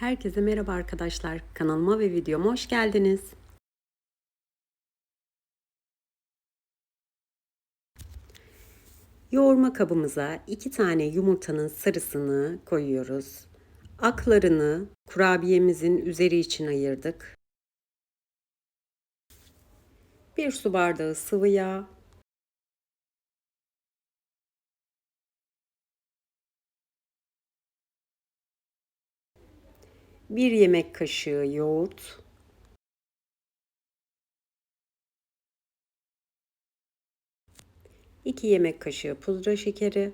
Herkese merhaba arkadaşlar. Kanalıma ve videoma hoş geldiniz. Yoğurma kabımıza iki tane yumurtanın sarısını koyuyoruz. Aklarını kurabiyemizin üzeri için ayırdık. Bir su bardağı sıvı yağ, bir yemek kaşığı yoğurt, iki yemek kaşığı pudra şekeri,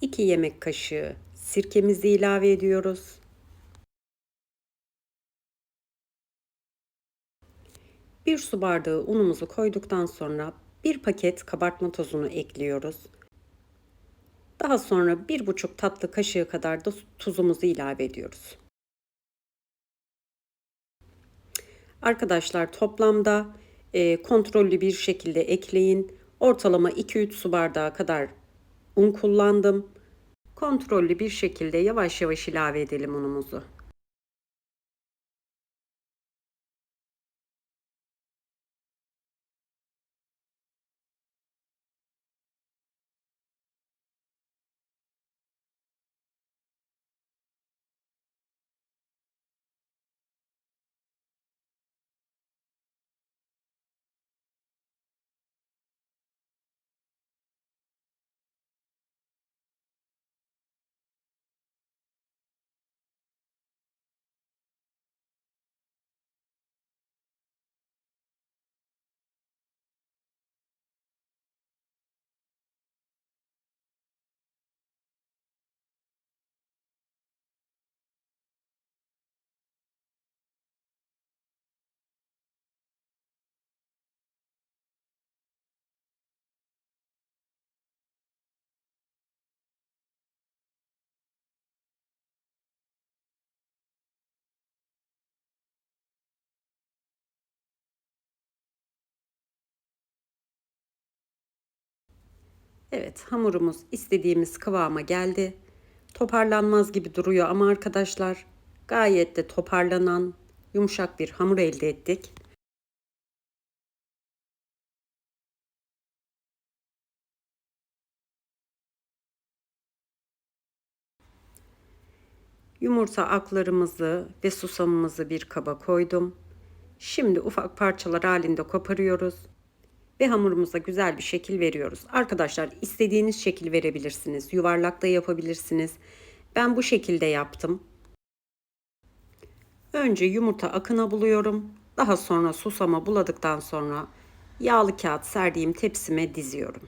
iki yemek kaşığı sirkemizi ilave ediyoruz. Bir su bardağı unumuzu koyduktan sonra bir paket kabartma tozunu ekliyoruz. Daha sonra bir buçuk tatlı kaşığı kadar da tuzumuzu ilave ediyoruz. Arkadaşlar toplamda e, kontrollü bir şekilde ekleyin. Ortalama 2-3 su bardağı kadar un kullandım. Kontrollü bir şekilde yavaş yavaş ilave edelim unumuzu. Evet hamurumuz istediğimiz kıvama geldi. Toparlanmaz gibi duruyor ama arkadaşlar gayet de toparlanan yumuşak bir hamur elde ettik. Yumurta aklarımızı ve susamımızı bir kaba koydum. Şimdi ufak parçalar halinde koparıyoruz ve hamurumuza güzel bir şekil veriyoruz. Arkadaşlar istediğiniz şekil verebilirsiniz. Yuvarlak da yapabilirsiniz. Ben bu şekilde yaptım. Önce yumurta akına buluyorum. Daha sonra susama buladıktan sonra yağlı kağıt serdiğim tepsime diziyorum.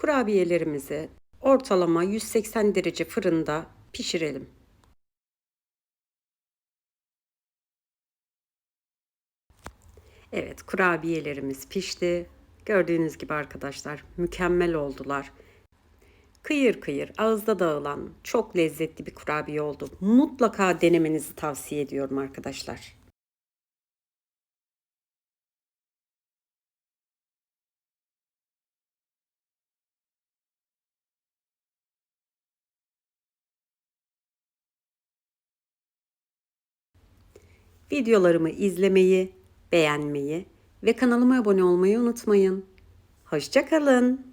Kurabiyelerimizi ortalama 180 derece fırında pişirelim. Evet, kurabiyelerimiz pişti. Gördüğünüz gibi arkadaşlar mükemmel oldular. Kıyır kıyır ağızda dağılan çok lezzetli bir kurabiye oldu. Mutlaka denemenizi tavsiye ediyorum arkadaşlar. Videolarımı izlemeyi, beğenmeyi ve kanalıma abone olmayı unutmayın. Hoşçakalın.